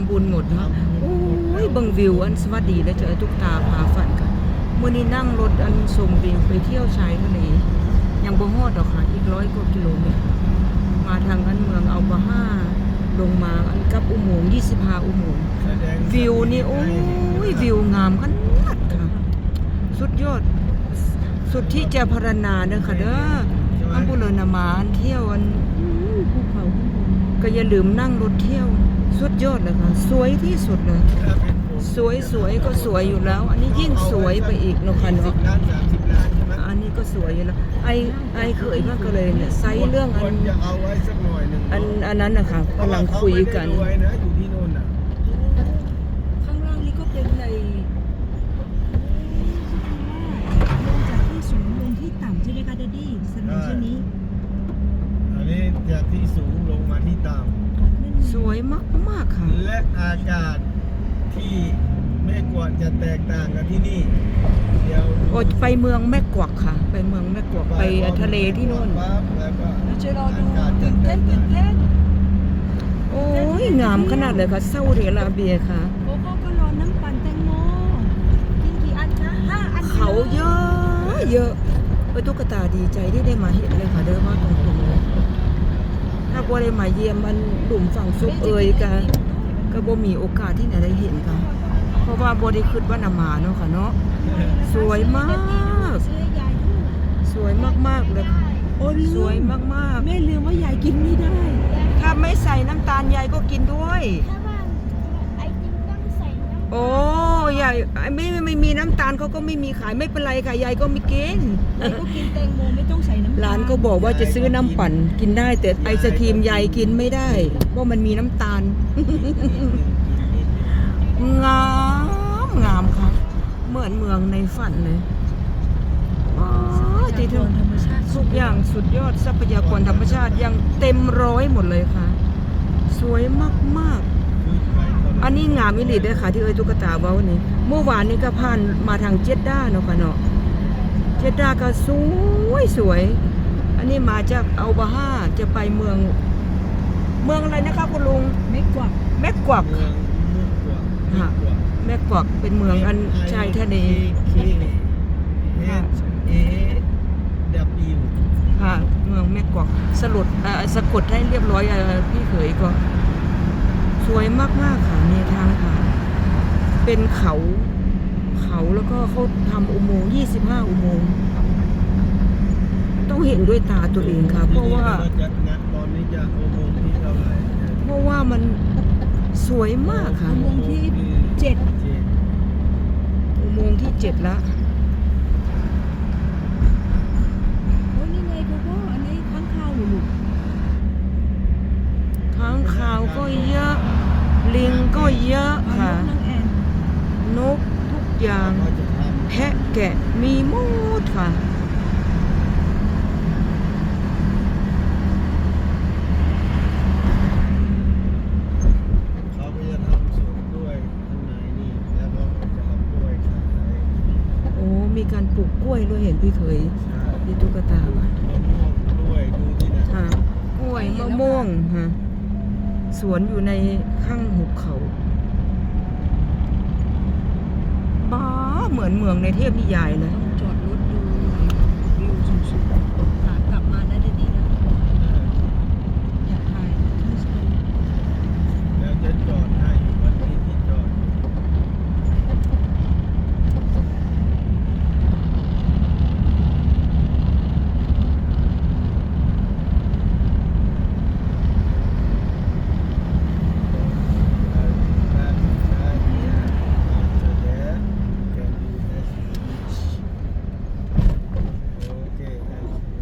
ำบุญหมดเนาะโอ้ยเบังวิวอันสวัสดีแล้วเจอตุ๊กตาพาฝันกันมื่อนี้นั่งรถอันสมวิงไปเที่ยวชายทะเลยังบ่ฮอดดอกค่ะอีกร้อยกว่ากิโลเมตรมาทางอันเมืองอัลบาฮาลงมาอันกับอุโมงค์25อุโมงค์แสดงวิวนี่โอ้ยวิวงามขนาดค่ะ สุดยอด สุดที่จะพรรณนาเด้อค่ะเด้ออันบุรณามาอันเที่ยวอันภูเขาข้างบนก็อย่าลืมนั่งรถเที่ยว สุดยอดเลยค่ะ สวยที่สุดเลยถ้าเป็นผมสวยสวยก็สวยอยู่แล้ว อันนี้ยิ่งสวยไปอีกเนาะค่ะสิเนาะบล้านสามสิบล้านใช่ไหมอันนี้ก็สวยอยู่แล้ว ไอไอเคยมากก็เลยเนี่ยไซส์เรื่องคอันนจะเอาไว้สักหน่อยหนึ่งอันอันนั้นนะคะกำลังคุยกันเพราะว่าเขาไม่ได้รวยนะอยู่ที่โน่นน่ะข้างล่างนี่ก็เป็นในลงจากที่สูงลงที่ต่ำใช่ไหมคะเดดดี้สนุกเช่นนี้อันนี้จากที่สูงลงมาที่ต่นั่น สวยมากมากๆค่ะำและอากาศที่แม่กวดจะแตกต่างกับที่นี่ เดี๋ยวโอ้ยไปเมืองแม่กวักค่ะ ไปเมืองแม่กวักไปทะเลที่โน่นปั๊บแล้วก็เราจะรอดูตื่นเต้นตื่นเต้นโอ้ยงามขนาดเลยค่ะซาอุดิอาระเบียค่ะ โกโก้ก็รอน้ำปั่นแตงโมกินกี่อันคะห้าอันเขาเยอะ เยอะไปตุ๊กตาดีใจที่ได้มาเห็นเลยค่ะเด้อว่าตรงๆเลย ถ้าบ่ได้มาเยี่ยมมันหลุมฝั่งซุปเอยกะก็บ่มีโอกาสที่ไหนได้เห็นค่ะ เพราะว่าบ่ได้คิดว่านามาเนาะค่ะเนาะสวยมากซื้อให้ยายด้วยสวยมากๆเลยค่ะโอ้ลืสวยมมากแม่ลืมว่ายายกินไม่ได้ๆถ้าไม่ใส่น้ำตาลยายก็กินด้วย ถ้าว่าไอติมต้องใส่น้ำ โอ้ยาย ไม่ไม่ไม่มีน้ำตาลเขาก็ไม่มีขายไม่เป็นไรค่ะยายก็ไม่กินยายก็กินแตงโมไม่ต้องใส่น้ำตาลร้านก็บอกว่าจะซื้อน้ำปั่นกินได้แต่ไอศครีมยายกินไม่ได้เพราะมันมีน้ำตาลงามงามค่ะ เหมือนเมืองในฝันเลยอ๋อที่ททุกธรรมชาติทุกอย่างสุดยอดทรัพยากรธรรมชาติยังเต็มร้อยหมดเลยค่ะ สวยมากๆ อันนี้งามอิลิดเลยค่ะ ที่เอ้ยตุ๊กตาเว้านี่เมื่อวานนี้ก็ผ่านมาทางเจดด้าเนาะค่ะเนาะเจดด้าก็สวยสวย อันนี้มาจากอัลบาฮาจะไปเมือง เมืองอะไรนะคะคุณลุงไม่กวักแม่กวักเมืองมุกกวกฮะแม่กวักเป็นเมืองอันชายทะเลเคเอเอดับบิวค่ะเมืองแม่กวักสรุปเอ่อสะกดให้เรียบร้อยเอ่อพี่เขยก็สวยมากๆค่ะเนี่ย ทางผ่าน เป็นเขาเขาแล้วก็เขาทำอุโมงค์25อุโมงค์ต้องเห็นด้วยตาตัวเองค่ะ เพราะว่าจะงัดตอนนี้จะโอโมงที่เท่าไหร่เพราะว่ามันสวยมากค่ะ อุโมงค์ที่เจ็ดเจ็ดอุโมงค์ที่เจ็ดละ โอ้ยนี่ไงโกโก้อันนี้ข้างข้าวหนูลูก ค้างคาวก็เยอะ ลิง ก็เยอะเอาค่ะนกนางแอนนกทุกอย่างก็จะทแพะแกะมีหมดค่ะำเขาก็จะทำสวนกล้วยข้างในนี่แล้วก็จะทำกล้วยขายโอ้มีการปลูกกล้วยด้วยเห็นพี่เคยใช่ที่ตุ๊กตาว่ะมะม่วงกล้วยดูที่นะ ค่ะกล้วยมะม่วงฮะ สวนอยู่ในข้างหุบเขาบ้าเหมือนเมืองในเทพนิยายเลยต้องจอดรถดูวิวสูงๆกลับมานะเดดดี้